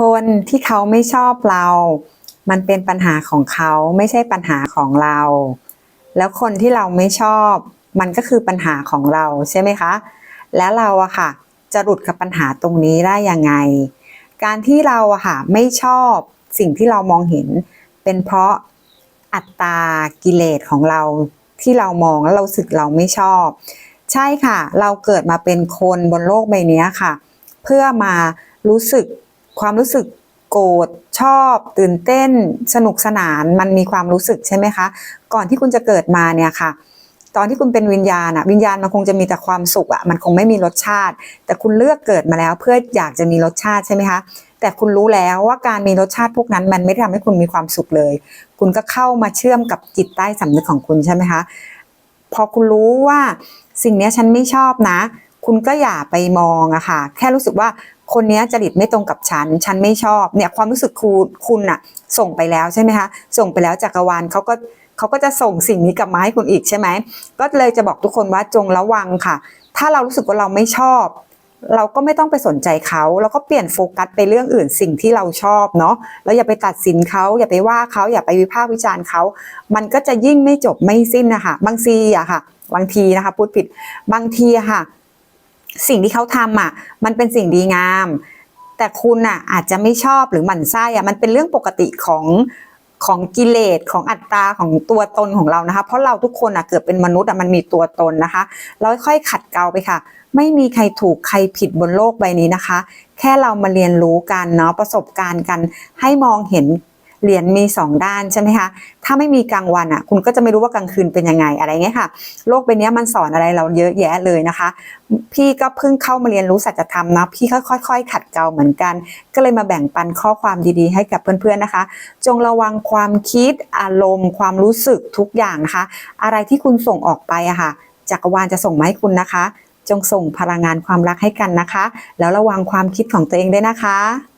คนที่เขาไม่ชอบเรา มันเป็นปัญหาของเขาไม่ใช่ปัญหาของเรา แล้วคนที่เราไม่ชอบ มันก็คือปัญหาของเราใช่ไหมคะ แล้วเราอะค่ะ จะหลุดกับปัญหาตรงนี้ได้ยังไง การที่เราอะค่ะไม่ชอบสิ่งที่เรามองเห็น เป็นเพราะอัตตากิเลสของเราที่เรามองแล้วเราสึกเราไม่ชอบ ใช่ค่ะ เราเกิดมาเป็นคนบนโลกใบนี้ค่ะ เพื่อมารู้สึก ความรู้สึกโกรธชอบ ตื่นเต้น สนุกสนานมันมีความรู้สึกใช่ไหมคะ ก่อนที่คุณจะเกิดมาเนี่ยค่ะ ตอนที่คุณเป็นวิญญาณอะวิญญาณมันคงจะมีแต่ความสุขอะมันคงไม่มีรสชาติ แต่คุณเลือกเกิดมาแล้วเพื่ออยากจะมีรสชาติใช่ไหมคะแต่คุณรู้แล้วว่าการมีรสชาติพวกนั้นมันไม่ได้ทำให้คุณมีความสุขเลย คุณก็เข้ามาเชื่อมกับจิตใต้สำนึกของคุณใช่ไหมคะพอคุณรู้ว่าสิ่งนี้ฉันไม่ชอบนะ คุณก็อย่าไปมองอะค่ะ แค่รู้สึกว่า คนนี้จริตไม่ตรงกับฉัน ฉันไม่ชอบเนี่ยความรู้สึกคุณคุณอะส่งไปแล้วใช่ไหมคะส่งไปแล้วจักรวาลเขาก็เขาก็จะส่งสิ่งนี้กลับมาให้คุณอีกใช่ไหมก็เลยจะบอกทุกคนว่าจงระวังค่ะ ถ้าเรารู้สึกว่าเราไม่ชอบ เราก็ไม่ต้องไปสนใจเขาแล้วก็เปลี่ยนโฟกัสไปเรื่องอื่นสิ่งที่เราชอบเนาะแล้วอย่าไปตัดสินเขาอย่าไปว่าเขาอย่าไปวิพากษ์วิจารณ์เขา มันก็จะยิ่งไม่จบไม่สิ้นนะคะบางทีอะค่ะบางทีนะคะพูดผิดบางทีค่ะ สิ่งที่เขาทำอะ มันเป็นสิ่งดีงาม แต่คุณอะอาจจะไม่ชอบหรือหมั่นไส้อะมันเป็นเรื่องปกติของของกิเลสของอัตตาของตัวตนของเรานะคะ เพราะเราทุกคนอะเกิดเป็นมนุษย์อะมันมีตัวตนนะคะ เราค่อยๆขัดเกลาไปค่ะ ไม่มีใครถูกใครผิดบนโลกใบนี้นะคะ แค่เรามาเรียนรู้กันเนาะประสบการณ์กันให้มองเห็น เหรียญมีสองด้านใช่ไหมคะ ถ้าไม่มีกลางวันอะ คุณก็จะไม่รู้ว่ากลางคืนเป็นยังไงอะไรเงี้ยค่ะ โลกใบนี้มันสอนอะไรเราเยอะแยะเลยนะคะ พี่ก็เพิ่งเข้ามาเรียนรู้สัจธรรมนะ พี่ก็ค่อยๆ ขัดเกลาเหมือนกัน ก็เลยมาแบ่งปันข้อความดีๆ ให้กับเพื่อนๆนะคะ จงระวังความคิดอารมณ์ ความรู้สึกทุกอย่างนะคะ อะไรที่คุณส่งออกไปอะค่ะ จักรวาลจะส่งมาให้คุณนะคะ จงส่งพลังงานความรักให้กันนะคะ แล้วระวังความคิดของตัวเองด้วยนะคะ